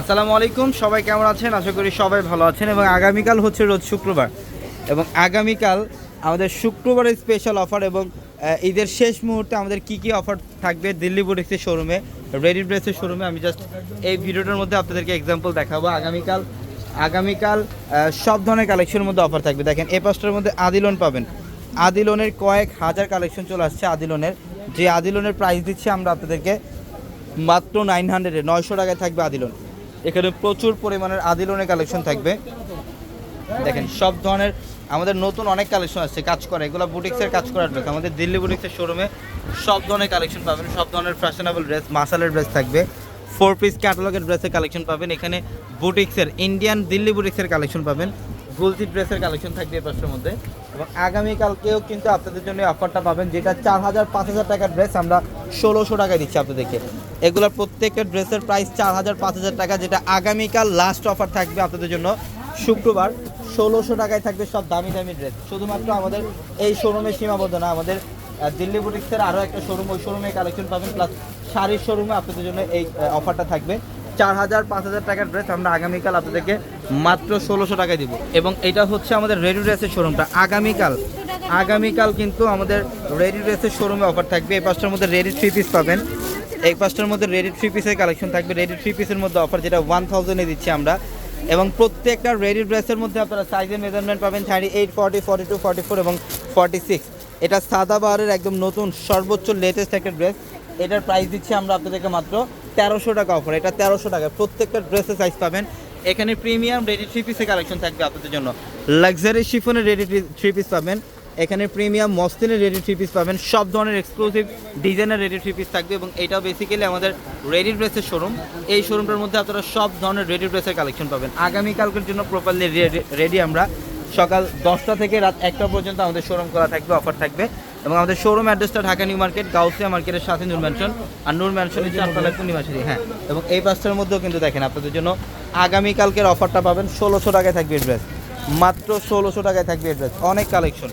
আসসালামু আলাইকুম, সবাই কেমন আছেন? আশা করি সবাই ভালো আছেন এবং আগামীকাল হচ্ছে রোজ শুক্রবার। এবং আগামীকাল আমাদের শুক্রবারের স্পেশাল অফার এবং ঈদের শেষ মুহূর্তে আমাদের কি কি অফার থাকবে দিল্লি বুটিক্সের শোরুমে রেডি ড্রেসের শোরুমে আমি জাস্ট এই ভিডিওটার মধ্যে আপনাদেরকে এক্সাম্পল দেখাবো। আগামীকাল আগামীকাল সব ধরনের কালেকশনের মধ্যে অফার থাকবে। দেখেন, এই পাঁচটার মধ্যে আদিলন পাবেন। আদিলনের কয়েক হাজার কালেকশন চলে আসছে আদিলনের যে আদিলনের প্রাইস দিচ্ছি আমরা আপনাদেরকে মাত্র নাইন হান্ড্রেডে নয়শো টাকায় থাকবে আদিলন এখানে প্রচুর পরিমাণের আদিলনের কালেকশন থাকবে। দেখেন, সব ধরনের আমাদের নতুন অনেক কালেকশন আছে, কাজ করে। এগুলো বুটিক্সের কাজ করার ড্রেস আমাদের দিল্লি বুটিক্সের শোরুমে সব ধরনের কালেকশন পাবেন, সব ধরনের ফ্যাশনেবল ড্রেস মাসালের ড্রেস থাকবে। ফোর পিস ক্যাটালগের ড্রেসের কালেকশন পাবেন। এখানে বুটিক্সের ইন্ডিয়ান দিল্লি বুটিক্সের কালেকশন পাবেন। গুলজি ড্রেসের কালেকশন থাকবে এই মধ্যে। এবং আগামীকালকেও কিন্তু আপনাদের জন্য অফারটা পাবেন, যেটা চার হাজার পাঁচ হাজার টাকার ড্রেস আমরা ষোলোশো টাকায় দিচ্ছি আপনাদেরকে। এগুলোর প্রত্যেকের ড্রেসের প্রাইস চার হাজার পাঁচ হাজার টাকা, যেটা আগামীকাল লাস্ট অফার থাকবে আপনাদের জন্য। শুক্রবার ষোলোশো টাকায় থাকবে সব দামি দামি ড্রেস শুধুমাত্র আমাদের এই শোরুমে সীমাবদ্ধ না, আমাদের দিল্লি বুটিক্সের আরও একটা শোরুম ওই শোরুমে কালেকশন পাবেন প্লাস শাড়ির শোরুমে আপনাদের জন্য এই অফারটা থাকবে। চার হাজার পাঁচ হাজার টাকার ড্রেস আমরা আগামীকাল আপনাদেরকে মাত্র ষোলোশো টাকায় দিব। এবং এটা হচ্ছে আমাদের রেডি ড্রেসের শোরুমটা আগামীকাল আগামীকাল কিন্তু আমাদের রেডি ড্রেসের শোরুমে অফার থাকবে। এই পাঁচটার মধ্যে রেডি থ্রি পিস পাবেন। এই পাঁচটার মধ্যে রেডি থ্রি পিসের কালেকশন থাকবে। রেডি থ্রি পিসের মধ্যে অফার যেটা ওয়ান থাউজেন্ডে দিচ্ছি আমরা। এবং প্রত্যেকটা রেডি ড্রেসের মধ্যে আপনারা সাইজের মেজারমেন্ট পাবেন। Thirty eight forty forty two forty four এবং ফর্টি সিক্স এটা সাদাবাহারের একদম নতুন সর্বোচ্চ লেটেস্ট একটা ড্রেস এটার প্রাইস দিচ্ছি আমরা আপনাদেরকে মাত্র তেরোশো টাকা অফার এটা তেরোশো টাকা। প্রত্যেকটা ড্রেসের সাইজ পাবেন। এখানে প্রিমিয়াম রেডি থ্রি পিসের কালেকশন থাকবে আপনাদের জন্য। লাক্সারি শিফনের রেডি থ্রি পিস পাবেন। এখানে প্রিমিয়াম মস্তিনের রেডি থ্রি পিস পাবেন। সব ধরনের এক্সক্লুসিভ ডিজাইনের রেডি থ্রি পিস থাকবে এবং এটাও বেসিক্যালি আমাদের রেডি ড্রেসের শোরুম এই শোরুমটার মধ্যে আপনারা সব ধরনের রেডি ড্রেসের কালেকশন পাবেন। আগামীকালকের জন্য প্রপারলি রেডি আমরা। সকাল দশটা থেকে রাত একটা পর্যন্ত আমাদের শোরুম করা থাকবে অফার থাকবে। এবং আমাদের শোরুম অ্যাড্রেসটা ঢাকা নিউ মার্কেট, গাউসিয়া মার্কেটের সাথে নূর ম্যানশন আর নূর ম্যানশনের চারতলায় পূর্ণিমাশারি হ্যাঁ। এবং এই পাঁচটার মধ্যেও কিন্তু দেখেন আপনাদের জন্য আগামীকালকের অফারটা পাবেন ষোলোশো টাকায় থাকবে ড্রেস মাত্র ষোলোশো টাকায় থাকবে ড্রেস অনেক কালেকশন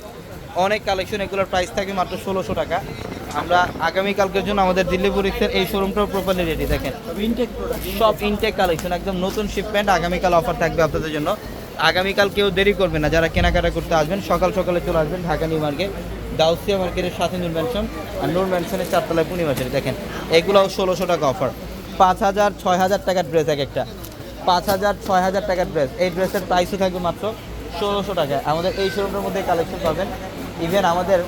অনেক কালেকশন এগুলোর প্রাইস থাকবে মাত্র ষোলোশো টাকা। আমরা আগামীকালকের জন্য আমাদের দিল্লি এই শোরুমটাও প্রপারলি রেডি দেখেন। সব ইনটেক কালেকশন একদম নতুন শিপমেন্ট আগামীকাল অফার থাকবে আপনাদের জন্য। আগামীকাল কেউ দেরি করবে না, যারা কেনাকাটা করতে আসবেন, সকাল সকালে চলে আসবেন ঢাকা নিউ মার্কেট। গাউসিয়া মার্কেটের সাথে নূর ম্যানশন আর নূর ম্যানশনের চারতলায় পূর্ণিমাশারি দেখেন, এগুলোও ষোলোশো টাকা অফার পাঁচ হাজার ছয় হাজার টাকার ড্রেস এক একটা। পাঁচ হাজার ছয় হাজার টাকার ড্রেস এই ড্রেসের প্রাইসও থাকবে মাত্র ষোলোশো টাকায় আমাদের এই শোরুমের মধ্যে কালেকশন পাবেন। ইভেন আমাদের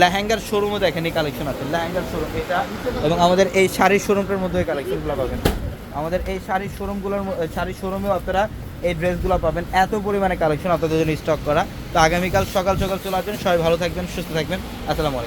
লেহেঙ্গার শোরুমও দেখেন এই কালেকশন আছে। লেহেঙ্গার শোরুম এটা এবং আমাদের এই শাড়ির শোরুমটার মধ্যে এই কালেকশনগুলো পাবেন। আমাদের এই শাড়ির শোরুমগুলোর শাড়ির শোরুমেও আপনারা এই ড্রেসগুলো পাবেন। এত পরিমাণে কালেকশন আপনাদের জন্য স্টক করা। তো আগামীকাল সকাল সকাল চলে আসবেন। সবাই ভালো থাকবেন সুস্থ থাকবেন। আসসালামু